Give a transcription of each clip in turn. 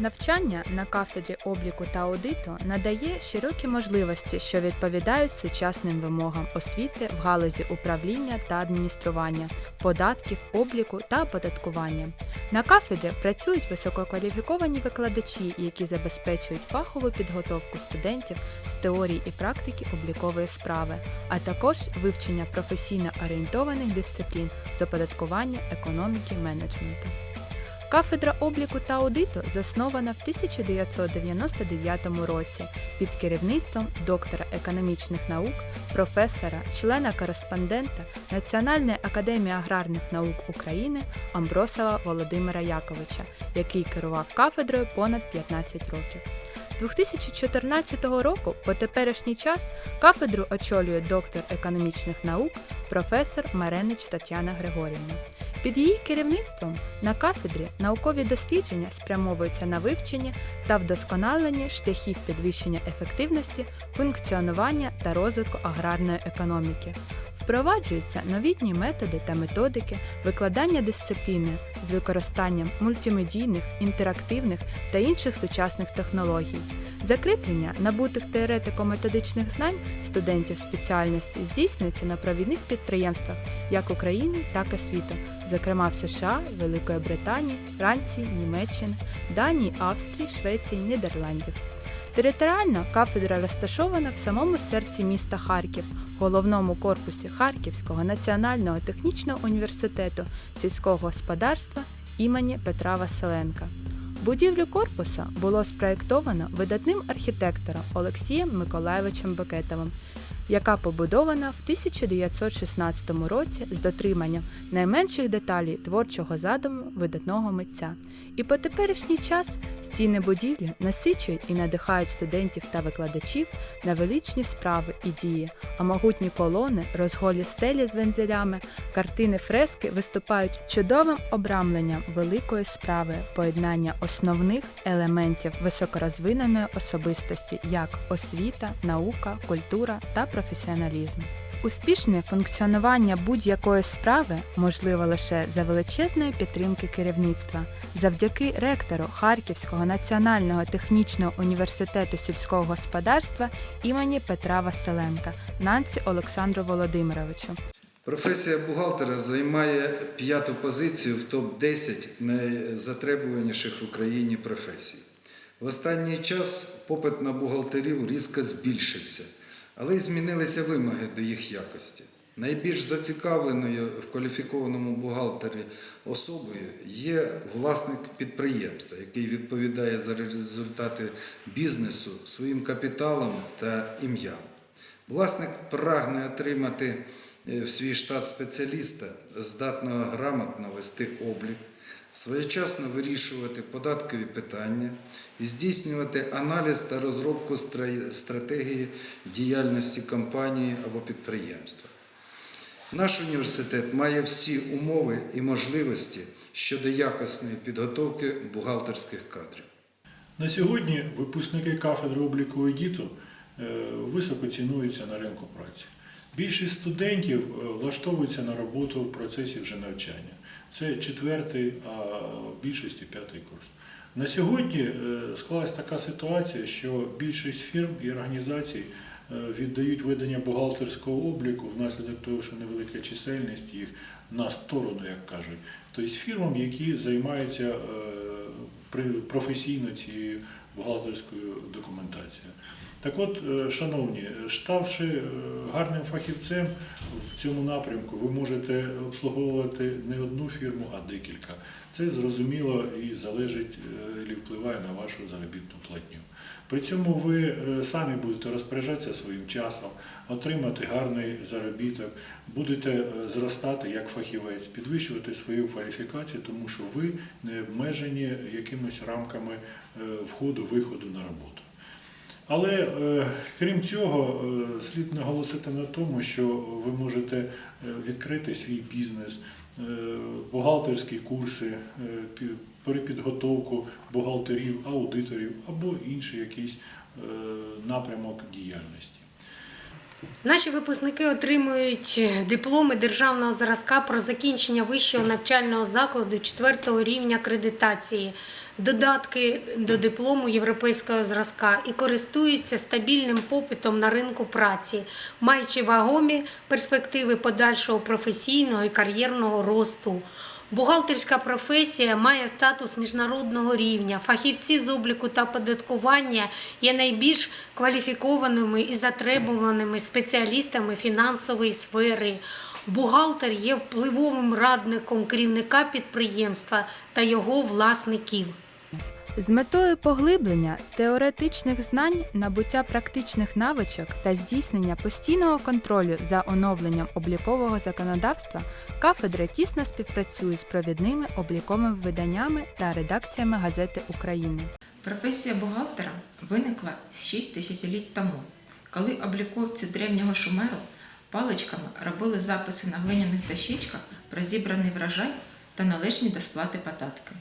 Навчання на кафедрі обліку та аудиту надає широкі можливості, що відповідають сучасним вимогам освіти в галузі управління та адміністрування, податків, обліку та оподаткування. На кафедрі працюють висококваліфіковані викладачі, які забезпечують фахову підготовку студентів з теорії і практики облікової справи, а також вивчення професійно орієнтованих дисциплін з оподаткування, економіки, менеджменту. Кафедра обліку та аудиту заснована в 1999 році під керівництвом доктора економічних наук, професора, члена-кореспондента Національної академії аграрних наук України Амбросова Володимира Яковича, який керував кафедрою понад 15 років. 2014 року по теперішній час кафедру очолює доктор економічних наук, професор Маренич Тетяна Григорівна. Під її керівництвом на кафедрі наукові дослідження спрямовуються на вивчення та вдосконалення шляхів підвищення ефективності, функціонування та розвитку аграрної економіки. Впроваджуються новітні методи та методики викладання дисципліни з використанням мультимедійних, інтерактивних та інших сучасних технологій. Закріплення набутих теоретико-методичних знань студентів спеціальності здійснюється на провідних підприємствах як України, так і світу, зокрема в США, Великої Британії, Франції, Німеччини, Данії, Австрії, Швеції, Нідерландів. Територіально кафедра розташована в самому серці міста Харків, головному корпусі Харківського національного технічного університету сільського господарства імені Петра Василенка. Будівлю корпуса було спроєктовано видатним архітектором Олексієм Миколайовичем Бекетовим, яка побудована в 1916 році з дотриманням найменших деталей творчого задуму видатного митця. І по теперішній час стіни будівлі насичують і надихають студентів та викладачів на величні справи і дії, а могутні колони, розголі стелі з вензелями, картини фрески виступають чудовим обрамленням великої справи поєднання основних елементів високорозвиненої особистості, як освіта, наука, культура та професіоналізм. Успішне функціонування будь-якої справи можливо лише за величезної підтримки керівництва. Завдяки ректору Харківського національного технічного університету сільського господарства імені Петра Василенка Нанці Олександру Володимировичу. Професія бухгалтера займає п'яту позицію в топ-10 найзатребуваніших в Україні професій. В останній час попит на бухгалтерів різко збільшився, але й змінилися вимоги до їх якості. Найбільш зацікавленою в кваліфікованому бухгалтері особою є власник підприємства, який відповідає за результати бізнесу своїм капіталом та ім'ям. Власник прагне отримати е, в свій штат спеціаліста, здатного грамотно вести облік, своєчасно вирішувати податкові питання і здійснювати аналіз та розробку стратегії діяльності компанії або підприємства. Наш університет має всі умови і можливості щодо якісної підготовки бухгалтерських кадрів. На сьогодні випускники кафедри обліку аудиту е, високо цінуються на ринку праці. Більшість студентів е, влаштовуються на роботу в процесі вже навчання. Це четвертий, а в більшості п'ятий курс. На сьогодні е, склалась така ситуація, що більшість фірм і організацій е, віддають ведення бухгалтерського обліку внаслідок того, що невелика чисельність їх на сторону, як кажуть. Тобто фірмам, які займаються професійно цією бухгалтерською документацією. Так от, е, шановні, ставши е, гарним фахівцем в цьому напрямку, ви можете обслуговувати не одну фірму, а декілька. Це зрозуміло і залежить е, і впливає на вашу заробітну платню. При цьому ви самі будете розпоряджатися своїм часом, отримати гарний заробіток, будете зростати як фахівець, підвищувати свою кваліфікацію, тому що ви не обмежені якимись рамками входу-виходу на роботу. Але е, крім цього, е, слід наголосити на тому, що ви можете е, відкрити свій бізнес, бухгалтерські курси, пі- перепідготовку бухгалтерів, аудиторів або інший якийсь напрямок діяльності. Наші випускники отримують дипломи державного зразка про закінчення вищого навчального закладу четвертого рівня акредитації додатки до диплому європейського зразка і користуються стабільним попитом на ринку праці, маючи вагомі перспективи подальшого професійного і кар'єрного росту. Бухгалтерська професія має статус міжнародного рівня. Фахівці з обліку та податкування є найбільш кваліфікованими і затребуваними спеціалістами фінансової сфери. Бухгалтер є впливовим радником керівника підприємства та його власників. З метою поглиблення теоретичних знань, набуття практичних навичок та здійснення постійного контролю за оновленням облікового законодавства, кафедра тісно співпрацює з провідними обліковими виданнями та редакціями газети України. Професія бухгалтера виникла 6 тисячоліть тому, коли обліковці древнього шумеру паличками робили записи на глиняних дощечках про зібраний врожай та належні до сплати податки.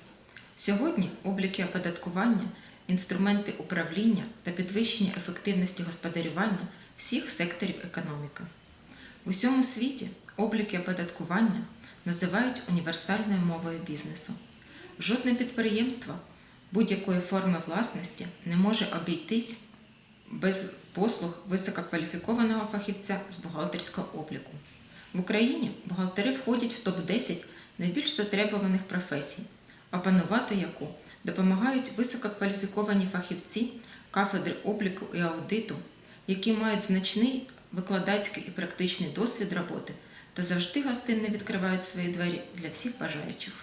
Сьогодні обліки оподаткування, інструменти управління та підвищення ефективності господарювання всіх секторів економіки. В усьому світі обліки оподаткування називають універсальною мовою бізнесу. Жодне підприємство будь-якої форми власності не може обійтись без послуг висококваліфікованого фахівця з бухгалтерського обліку. В Україні бухгалтери входять в топ-10 найбільш затребуваних професій, опанувати яку допомагають висококваліфіковані фахівці кафедри обліку і аудиту, які мають значний викладацький і практичний досвід роботи та завжди гостинно відкривають свої двері для всіх бажаючих.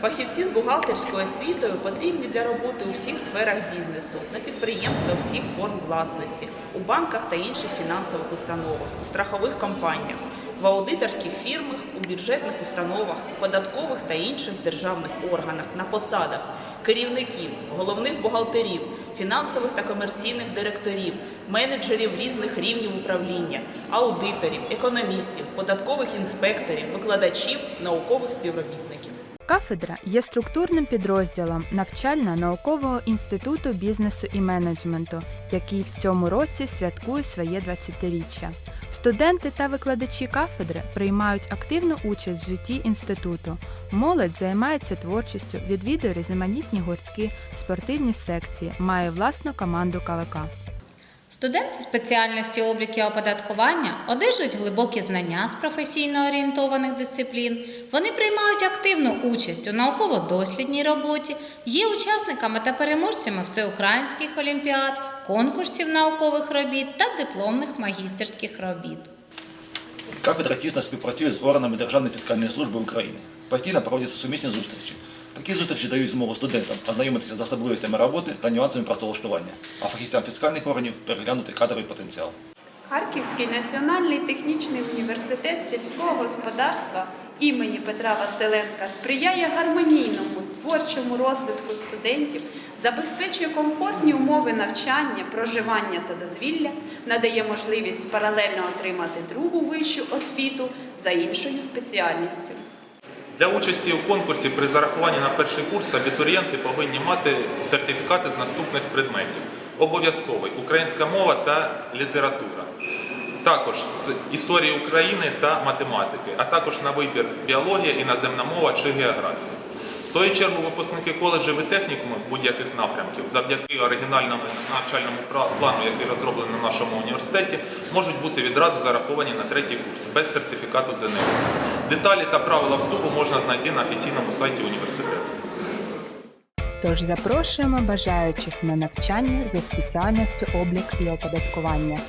Фахівці з бухгалтерською освітою потрібні для роботи у всіх сферах бізнесу, на підприємствах всіх форм власності, у банках та інших фінансових установах, у страхових компаніях, в аудиторських фірмах, у бюджетних установах, у податкових та інших державних органах, на посадах керівників, головних бухгалтерів, фінансових та комерційних директорів, менеджерів різних рівнів управління, аудиторів, економістів, податкових інспекторів, викладачів, наукових співробітників. Кафедра є структурним підрозділом навчально-наукового інституту бізнесу і менеджменту, який в цьому році святкує своє 20-річчя. Студенти та викладачі кафедри приймають активну участь в житті інституту. Молодь займається творчістю, відвідує різноманітні гуртки, спортивні секції, має власну команду КВК. Студенти спеціальності обліки оподаткування одержують глибокі знання з професійно орієнтованих дисциплін. Вони приймають активну участь у науково-дослідній роботі, є учасниками та переможцями всеукраїнських олімпіад, конкурсів наукових робіт та дипломних магістерських робіт. Кафедра тісно співпрацює з органами Державної фіскальної служби України. Постійно проводяться сумісні зустрічі. Такі зустрічі дають змогу студентам ознайомитися з особливостями роботи та нюансами працевлаштування, а фахівцям фіскальних органів переглянути кадровий потенціал. Харківський національний технічний університет сільського господарства імені Петра Василенка сприяє гармонійному творчому розвитку студентів, забезпечує комфортні умови навчання, проживання та дозвілля, надає можливість паралельно отримати другу вищу освіту за іншою спеціальністю. Для участі у конкурсі при зарахуванні на перший курс абітурієнти повинні мати сертифікати з наступних предметів. Обов'язковий українська мова та література. Також з історії України та математики, а також на вибір біологія, іноземна мова чи географія. В свою чергу випускники коледжів і технікумів будь-яких напрямків завдяки оригінальному навчальному плану, який розроблений на нашому університеті, можуть бути відразу зараховані на третій курс без сертифікату ЗНО. Деталі та правила вступу можна знайти на офіційному сайті університету. Тож запрошуємо бажаючих на навчання за спеціальністю облік і оподаткування.